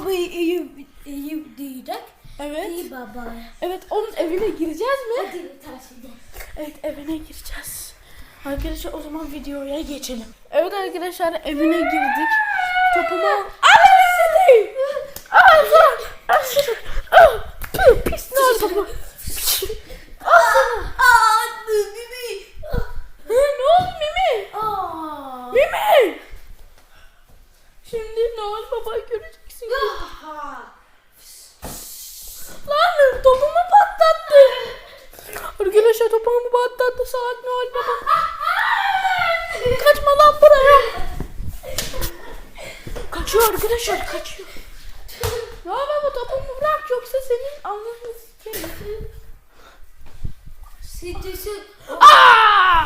babayı iyi iyi diyecek. Evet. İyi baba. Evet onun evine gireceğiz mi? Hadi taşıyacağız. Evet evine gireceğiz. Arkadaşlar o zaman videoya geçelim. Evet arkadaşlar evine girdik. Topumu al. Al seni. Al sana. Al sana. Al. Püh, Pis ne topu. Al sana. Aa, Mimi. Hı, ne oldu Mimi? Aa. Mimi. Şimdi Noel Baba'yı göreceksin. Aha. Lan topumu patlattı. Arkadaşlar topumu patlattı salak Noel Baba. Kaçma lan buraya. Kaçıyor arkadaşlar kaçıyor. Ya baba topumu bırak yoksa senin alnını sikerim. Sitesi. Aa!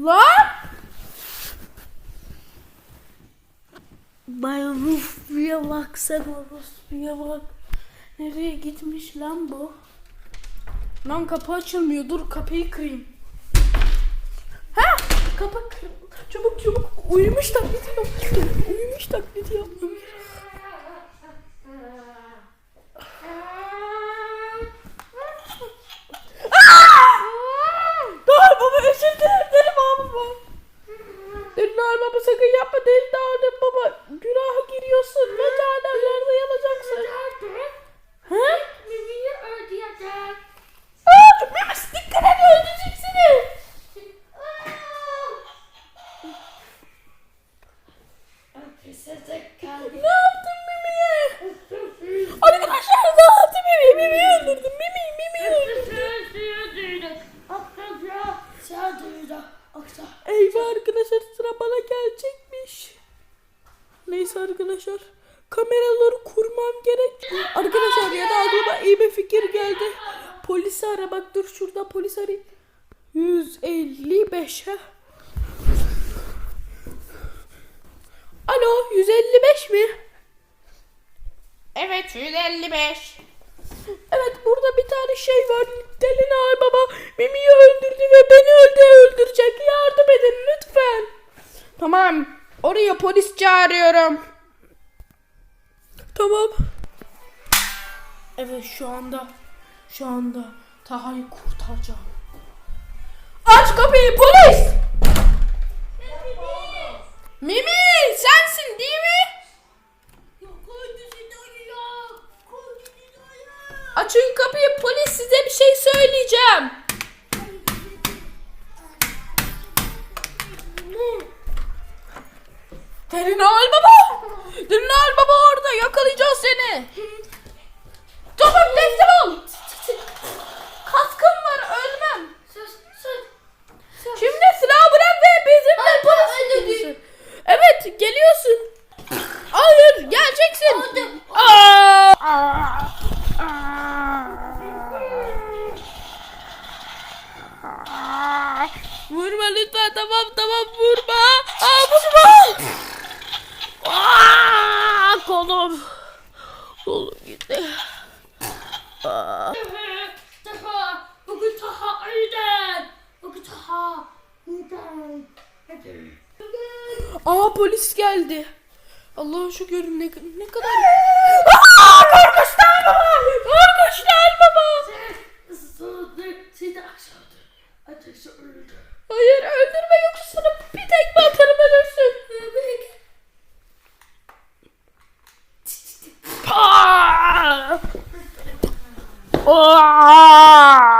Lan! Bay Rufya bak sen o Rufya bak. Nereye gitmiş lan bu? Lan kapı açılmıyor. Dur kapıyı kırayım. Ha! Kapı kır. Çabuk çabuk. Uyumuş taklit yap. Uyumuş taklit yap. Dur baba özür dilerim derim baba. Dünler baba sakın yapma değil dağılın baba. Günaha giriyorsun ve cehennemlerde yanacaksın. He? Mimi'yi öldürecek. Aa, Memes dikkat et öldürecek seni. Ne yaptın Mimi'ye? Arkadaşlar ne yaptı Mimi? Mimi öldürdüm. Mimi, Mimi öldürdüm. Eyvah arkadaşlar sıra bana gelecekmiş. Neyse arkadaşlar. Kameraları kurmam gerek. Arkadaşlar ya da aklıma iyi bir fikir geldi. Polisi ara bak dur şurada polis arayayım. 155 ha. Alo 155 mi? Evet 155. Evet burada bir tane şey var. Deli Noel Baba Mimi'yi Tamam. Oraya polis çağırıyorum. Tamam. Evet şu anda şu anda Taha'yı kurtaracağım. Aç kapıyı polis. Mimi sensin değil mi? Açın kapıyı polis size bir şey söyleyeceğim. Terminal baba. Orada yakalayacağız seni. Çabuk teslim ol. Kaskım var ölmem. Şimdi silahı bırak ve bizimle Hadi, polis. Evet geliyorsun. Hayır geleceksin. Aa! Aa! Vurma lütfen tamam tamam vurma. Aa, vurma. Aa, kolum. Kolum gitti. Aa. Taha, bugün Taha öldü. Bugün Taha öldü. Aa polis geldi. Allah'ım şu görün ne, ne kadar... Aa korkuşlar baba! Korkuşlar baba! Seni aşağıda. Ateşi öldü. Hayır öldürme 와!